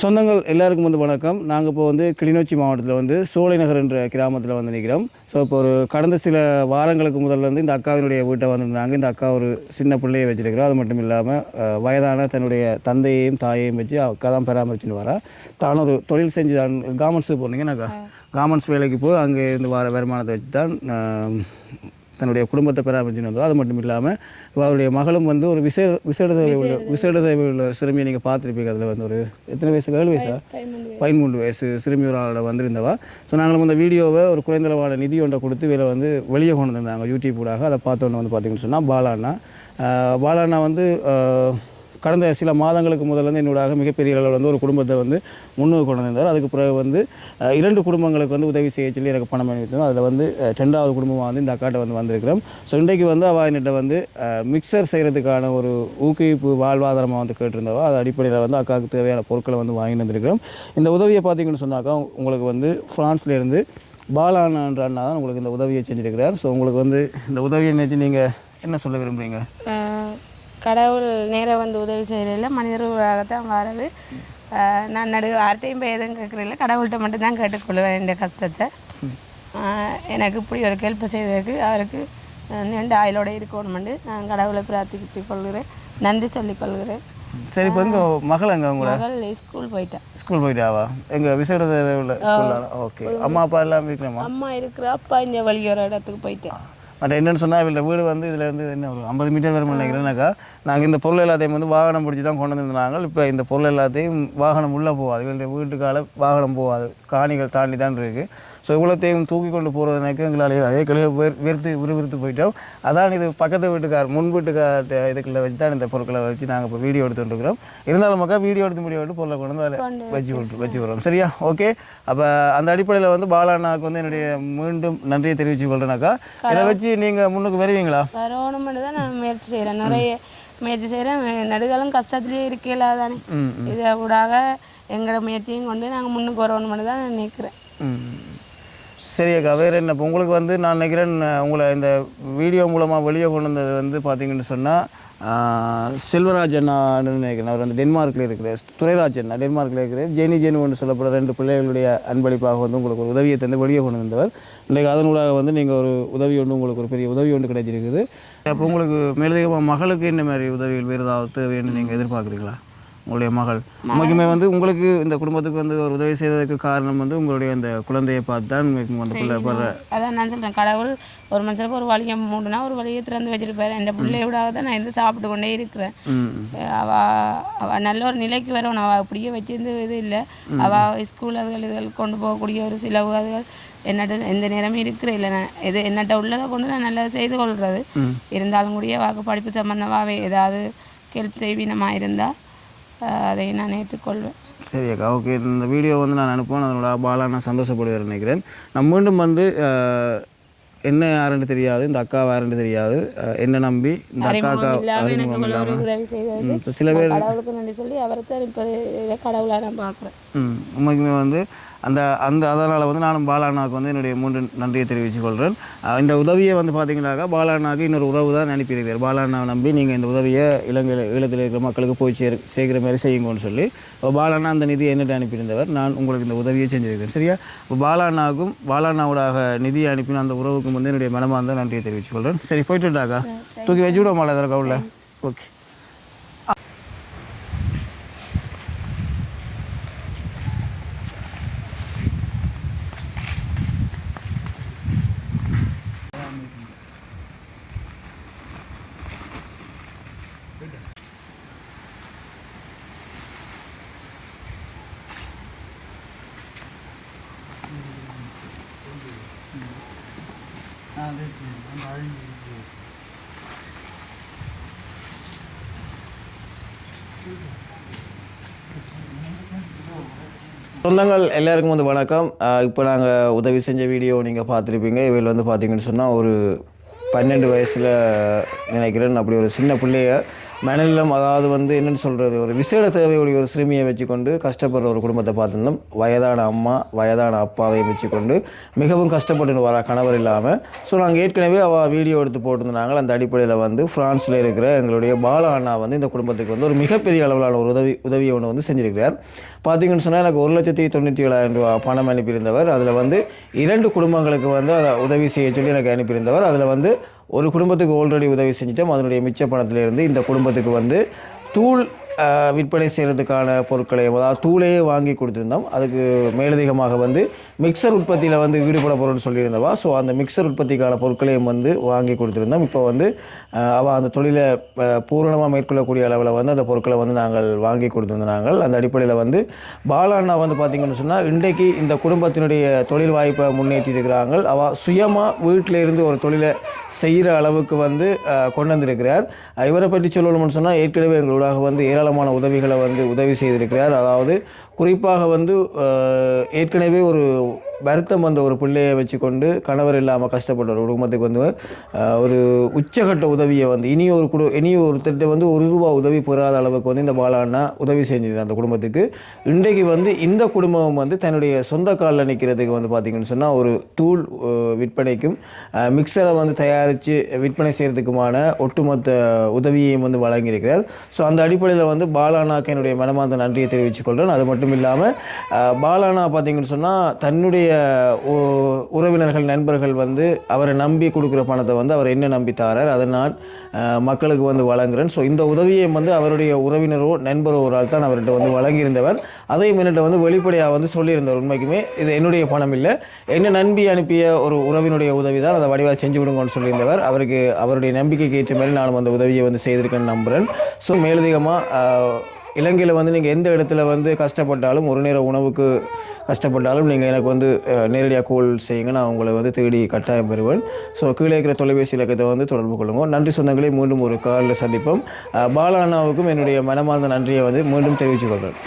சொந்தங்கள் எல்லாருக்கும் வந்து வணக்கம். நாங்கள் இப்போ வந்து கிளிநொச்சி மாவட்டத்தில் வந்து சோலைநகர் என்ற கிராமத்தில் வந்து நிற்கிறோம் ஸோ இப்போ ஒரு கடந்த சில வாரங்களுக்கு முதல்ல வந்து இந்த அக்காவினுடைய வீட்டை வந்திருந்தாங்க. இந்த அக்கா ஒரு சின்ன பிள்ளையை வச்சிருக்கிறோம் அது மட்டும் இல்லாமல் வயதான தன்னுடைய தந்தையையும் தாயையும் வச்சு அக்கா தான் பராமரிச்சுன்னு வரா. தான் ஒரு தொழில் செஞ்சு தான் கார்மெண்ட்ஸுக்கு போனீங்கன்னாக்கா? கார்மெண்ட்ஸ் வேலைக்கு போய் அங்கே இருந்து வர வருமானத்தை வச்சு தான் தன்னுடைய குடும்பத்தை பராமரிச்சுன்னு வந்தோம் அது மட்டும் இல்லாமல் அவருடைய மகளும் வந்து ஒரு விசேட விசேட உள்ள விசேட உள்ள சிறுமியை நீங்கள் பார்த்துருப்பீங்க. அதில் வந்து ஒரு எத்தனை வயசு? ஏழு வயசா? பதிமூன்று வயசு. சிறுமி ஒரு ஆளோட வந்திருந்தவா. ஸோ நாங்களும் அந்த வீடியோவை ஒரு குறைந்தளவான நிதி ஒன்றை கொடுத்து இதில் வந்து வெளியே கொண்டு வந்திருந்தாங்க. யூடியூப் ஊடாக. அதை பார்த்தோன்னு வந்து பார்த்தீங்கன்னு சொன்னால் பாலாண்ணா. பாலாண்ணா வந்து கடந்த சில மாதங்களுக்கு முதல்ல வந்து என்னோடாக மிகப்பெரிய அளவில் வந்து ஒரு குடும்பத்தை வந்து முன்னுக்கு கொண்டு வந்தார் அதுக்கு பிறகு வந்து இரண்டு குடும்பங்களுக்கு வந்து உதவி செய்ய சொல்லி எனக்கு பணம் அனுப்பித்தோம் அதில் வந்து ரெண்டாவது குடும்பமாக வந்து இந்த அக்காட்ட வந்து வந்திருக்கிறோம். ஸோ இன்றைக்கு வந்து அவள் என்கிட்ட வந்து மிக்சர் செய்கிறதுக்கான ஒரு ஊக்குவிப்பு வாழ்வாதாரமாக வந்து கேட்டிருந்தவா அது அடிப்படையில் வந்து அக்காவுக்கு தேவையான பொருட்களை வந்து வாங்கிட்டு வந்திருக்கிறோம். இந்த உதவியை பார்த்தீங்கன்னு சொன்னாக்கா உங்களுக்கு வந்து ஃப்ரான்ஸ்லேருந்து பாலானான்ற அண்ணா தான் உங்களுக்கு இந்த உதவியை செஞ்சிருக்கிறார். ஸோ உங்களுக்கு வந்து இந்த உதவியை நினைச்சு நீங்கள் என்ன சொல்ல விரும்புகிறீங்க கடவுள் நேராக வந்து உதவி செய்கிறதில்ல மனிதர்களாகத்தான் வாரது ஆஹ் நான் நடு யார்கிட்டையும் போய் எதுவும் கேட்குறதில்ல கடவுள்கிட்ட மட்டும்தான் கேட்டுக்கொள்வேன் என் கஷ்டத்தை. எனக்கு இப்படி ஒரு கேள்வி செய்ததுக்கு அவருக்கு நீண்ட ஆயுளோட இருக்கணுமெண்டு நான் கடவுளை பிரார்த்திக்கிட்டு கொள்கிறேன். நன்றி சொல்லிக் கொள்கிறேன். சரி இப்போ எங்க மகள் எங்க உங்களோட மகள் ஸ்கூல் போயிட்டேன் ஸ்கூல் போயிட்டாவா எங்க விசேட ஸ்கூலில்? ஓகே. அம்மா அப்பா எல்லாம் வீட்டிலமா அம்மா இருக்கிற அப்பா இந்த வழி ஒரு இடத்துக்கு போயிட்டேன். மற்ற என்னென்னு சொன்னால் இவள வீடு வந்து இதில் இருந்து என்ன ஒரு ஐம்பது மீட்டர் வரும் நினைக்கிறேன்னாக்கா நாங்கள் இந்த பொருள் எல்லாத்தையும் வந்து வாகனம் பிடிச்சி தான் கொண்டு வந்திருந்தாங்க இப்போ இந்த பொருள் எல்லாத்தையும் வாகனம் உள்ளே போகாது. இவளுடைய வீட்டுக்கால வாகனம் போகாது. காணிகள் தாண்டி தான் இருக்குது ஸோ இவ்வளோத்தையும் தூக்கி கொண்டு போகிறதுனாக்க எங்களால் அதே கழுக வேர் வெறுத்து விறுவிறுத்து போயிட்டோம். அதான் இது பக்கத்து வீட்டுக்கார் முன் வீட்டுக்கார் இதுக்குள்ள வச்சு தான் இந்த பொருட்களை வச்சு நாங்கள் இப்போ வீடியோ எடுத்துகிட்டு இருக்கிறோம். இருந்தாலும் மக்கா வீடியோ எடுத்து முடிய விட்டு பொருளை கொண்டு வந்து அதில் வச்சு விட்டு வச்சு வரோம் சரியா? ஓகே அப்போ அந்த அடிப்படையில் வந்து பாலாண்ணாக்கு வந்து என்னுடைய மீண்டும் நன்றியை தெரிவித்து கொள்றேனாக்கா இதை வச்சு நீங்கள் முன்னுக்கு வருவீங்களா? வரணுமென்னு தான் நான் முயற்சி செய்கிறேன் நிறைய முயற்சி செய்கிறேன் நடுகளும் கஷ்டத்துலேயே இருக்கல தானே இதை ஊடாக எங்களோட முயற்சியும் கொண்டு நாங்கள் முன்னுக்கு வரணுமென்னு தான் நான் நினைக்கிறேன். சரி அக்கா வேறு என்ன? இப்போ உங்களுக்கு வந்து நான் நினைக்கிறேன் உங்களை இந்த வீடியோ மூலமாக வெளியே கொண்டு வந்தது வந்து பார்த்தீங்கன்னு சொன்னால் செல்வராஜ் அண்ணான்னு நினைக்கிறேன். அவர் வந்து டென்மார்க்கில் இருக்கிறார். துரைராஜ் அண்ணா டென்மார்க்கில் இருக்கிறார். ஜெனி ஜெனு ஒன்று சொல்லப்படுற ரெண்டு பிள்ளைகளுடைய அன்பளிப்பாக வந்து உங்களுக்கு ஒரு உதவியை தந்து வெளியே கொண்டு வந்தவர். இன்றைக்கு அதனூடாக வந்து நீங்கள் ஒரு உதவி ஒன்று உங்களுக்கு ஒரு பெரிய உதவி ஒன்று கிடைச்சிருக்குது. அப்போ உங்களுக்கு மேலதிகமாக மகளுக்கு என்ன மாதிரி உதவிகள் வேறு ஏதாவது தேவைன்னு நீங்கள் எதிர்பார்க்குறீங்களா? உங்களுடைய மகள். உண்மைக்குமே வந்து உங்களுக்கு இந்த குடும்பத்துக்கு வந்து ஒரு உதவி செய்ததுக்கு காரணம் வந்து உங்களுடைய அந்த குழந்தையை பார்த்து தான் அந்த பிள்ளை படுற அதான் நான் சொல்கிறேன் கடவுள் ஒரு மனுஷனுக்கு ஒரு வழியை மூடுனா ஒரு வழியை திறந்து வச்சிருப்பாரு. என் பிள்ளையோடாக தான் நான் இருந்து சாப்பிட்டு கொண்டே இருக்கிறேன். அவ அவ நல்ல ஒரு நிலைக்கு வரணும். அவள் அப்படியே வச்சிருந்து இது இல்லை. அவள் ஸ்கூல் அதுகள் இதுகள் கொண்டு போகக்கூடிய ஒரு சில அதுகள் என்னட்ட எந்த நேரமும் இருக்கிற இல்லை. நான் இது என்னட்ட உள்ளதை கொண்டு நான் நல்லா செய்து கொள்வது இருந்தாலும் கூடிய வாக்கு படிப்பு சம்மந்தமாகவே ஏதாவது ஹெல்ப் செய்வீனமாக இருந்தால் அதை நான் ஏற்றுக்கொள்வேன். சரி அக்கா ஓகே இந்த வீடியோ வந்து நான் அனுப்புவேன். அதனோட பாலா நான் சந்தோஷப்படுவேன் நினைக்கிறேன். நான் மீண்டும் வந்து என்ன யாருன்னு தெரியாது இந்த அக்கா யாருன்னு தெரியாது. என்ன நம்பி இந்த அக்காக்கா இல்லாமல் செய்தது. இப்போ சில பேர் கடவுளுக்கு நன்றி சொல்லி அவரை தான் இப்போ கடவுளாக நான் பார்க்குறேன் உண்மைக்குமே வந்து அந்த அந்த அதனால் வந்து நானும் பாலாண்ணாவுக்கு வந்து என்னுடைய மூன்று நன்றியை தெரிவித்துக் கொள்கிறேன். இந்த உதவியை வந்து பார்த்தீங்கன்னாக்கா பாலாண்ணாவுக்கு இன்னொரு உறவு தான் அனுப்பியிருக்கார் பாலாண்ணாவை நம்பி நீங்கள் இந்த உதவியை இலங்கையில் ஈழத்தில் இருக்கிற மக்களுக்கு போய் சேர் சேர்க்கிற மாதிரி செய்யுங்கன்னு சொல்லி இப்போ பாலாண்ணா அந்த நிதியை என்னட்டு அனுப்பியிருந்தவர். நான் உங்களுக்கு இந்த உதவியை செஞ்சிருக்கேன் சரியா? இப்போ பாலாண்ணாவுக்கும் பாலாண்ணாவோடாக நிதியை அனுப்பின அந்த உறவுக்கும் வந்து என்னுடைய மனமார்ந்த நன்றியை தெரிவித்துக் கொள்கிறேன். சரி போயிட்டுட்டாக்கா தூக்கி வச்சு விட மாட்டேன் சொந்தங்கள் எல்லாருக்கும் வந்து வணக்கம். இப்போ நாங்கள் உதவி செஞ்ச வீடியோ நீங்கள் பார்த்துருப்பீங்க. இவையில் வந்து பார்த்தீங்கன்னு சொன்னால் ஒரு பன்னெண்டு வயசில் நினைக்கிறேன். அப்படி ஒரு சின்ன பிள்ளைய மனநிலம் அதாவது வந்து என்னென்னு சொல்கிறது ஒரு விசேட தேவையுடைய ஒரு சிறுமியை வச்சுக்கொண்டு கஷ்டப்படுற ஒரு குடும்பத்தை பார்த்துருந்தோம். வயதான அம்மா வயதான அப்பாவையும் வச்சுக்கொண்டு மிகவும் கஷ்டப்பட்டு வர கணவர் இல்லாமல் ஸோ நாங்கள் ஏற்கனவே அவள் வீடியோ எடுத்து போட்டிருந்தாங்க. அந்த அடிப்படையில் வந்து ஃப்ரான்ஸில் இருக்கிற எங்களுடைய பாலா அண்ணா வந்து இந்த குடும்பத்துக்கு வந்து ஒரு மிகப்பெரிய அளவிலான ஒரு உதவி உதவியை ஒன்று வந்து செஞ்சுருக்கிறார். பார்த்தீங்கன்னு சொன்னால் எனக்கு ஒரு லட்சத்தி தொண்ணூற்றி ஏழாயிரம் ரூபா பணம் அனுப்பியிருந்தவர். அதில் வந்து இரண்டு குடும்பங்களுக்கு வந்து அதை உதவி செய்ய சொல்லி எனக்கு அனுப்பியிருந்தவர். அதில் வந்து ஒரு குடும்பத்துக்கு ஆல்ரெடி உதவி செஞ்சிட்டோம் அதனுடைய மிச்ச பணத்திலிருந்து இந்த குடும்பத்துக்கு வந்து தூள் விற்பனை செய்கிறதுக்கான பொருட்களை அதாவது தூளையே வாங்கி கொடுத்துருந்தோம். அதுக்கு மேலதிகமாக வந்து மிக்சர் உற்பத்தியில் வந்து ஈடுபட போகிறோம்னு சொல்லியிருந்தவா. ஸோ அந்த மிக்சர் உற்பத்திக்கான பொருட்களையும் வந்து வாங்கி கொடுத்துருந்தோம். இப்போ வந்து அவள் அந்த தொழிலை பூரணமாக மேற்கொள்ளக்கூடிய அளவில் வந்து அந்த பொருட்களை வந்து நாங்கள் வாங்கி கொடுத்துருந்தாங்க அந்த அடிப்படையில் வந்து பாலாண்ணா வந்து பார்த்திங்கன்னு சொன்னால் இன்றைக்கு இந்த குடும்பத்தினுடைய தொழில் வாய்ப்பை முன்னேற்றி இருக்கிறாங்க அவள் சுயமாக வீட்டில் இருந்து ஒரு தொழிலை செய்கிற அளவுக்கு வந்து கொண்டு வந்திருக்கிறார். இவரை பற்றி சொல்லணும்னு சொன்னால் ஏற்கனவே எங்களோட வந்து ஏராளமான உதவிகளை வந்து உதவி செய்திருக்கிறார். அதாவது குறிப்பாக வந்து ஏற்கனவே ஒரு வருத்தம் வந்த ஒரு பிள்ளையை வச்சுக்கொண்டு கணவர் இல்லாமல் கஷ்டப்பட்ட ஒரு குடும்பத்துக்கு வந்து ஒரு உச்சகட்ட உதவியை வந்து இனி ஒரு குடு இனி ஒருத்தர்கிட்ட வந்து ஒரு ரூபா உதவி பெறாத அளவுக்கு வந்து இந்த பாலாண்ணா உதவி செஞ்சது அந்த குடும்பத்துக்கு. இன்றைக்கு வந்து இந்த குடும்பம் வந்து தன்னுடைய சொந்த காலில் நிற்கிறதுக்கு வந்து பார்த்திங்கன்னு சொன்னால் ஒரு தூள் விற்பனைக்கும் மிக்சரை வந்து தயாரித்து விற்பனை செய்கிறதுக்குமான ஒட்டுமொத்த உதவியையும் வந்து வழங்கியிருக்கிறார். ஸோ அந்த அடிப்படையில் வந்து பாலானாக்கு என்னுடைய மனமார்ந்த நன்றியை தெரிவித்துக் கொள்கிறேன் அது மட்டும் இல்லாமல் பாலானா பார்த்திங்கன்னு சொன்னால் தன்னுடைய உ- உறவினர்கள் நண்பர்கள் வந்து அவரை நம்பி கொடுக்குற பணத்தை வந்து அவர் என்ன நம்பி தாரார் அதை நான் மக்களுக்கு வந்து வழங்குறேன். ஸோ இந்த உதவியை வந்து அவருடைய உறவினரோ நண்பரோ ஒரு ஆள் தான் அவர்கிட்ட வந்து வழங்கியிருந்தவர். அதையும் என்னிட்ட வந்து வெளிப்படையாக வந்து சொல்லியிருந்தார் உண்மைக்குமே. இது என்னுடைய பணம் இல்லை. என்ன நம்பி அனுப்பிய ஒரு உறவினுடைய உதவி தான் அதை வடிவாக செஞ்சு கொடுங்கன்னு சொல்லியிருந்தவர். அவருக்கு அவருடைய நம்பிக்கைக்கு ஏற்ற மாதிரி நான் அந்த உதவியை வந்து செய்திருக்கேன்னு நம்புகிறேன் ஸோ மேலதிகமாக இலங்கையில் வந்து நீங்கள் எந்த இடத்துல வந்து கஷ்டப்பட்டாலும் ஒரு நேர உணவுக்கு கஷ்டப்பட்டாலும் நீங்கள் எனக்கு வந்து நேரடியாக கோல் செய்யுங்க. நான் உங்களை வந்து தேடி கட்டாயம் பெறுவேன். ஸோ கீழே இருக்கிற தொலைபேசி இலக்கத்தை வந்து தொடர்பு கொள்ளுங்க. நன்றி சொந்தங்களே மீண்டும் ஒரு காலில் சந்திப்போம். அஹ், பாலா அண்ணாவுக்கும் என்னுடைய மனமார்ந்த நன்றியை வந்து மீண்டும் தெரிவித்துக் கொள்கிறேன்.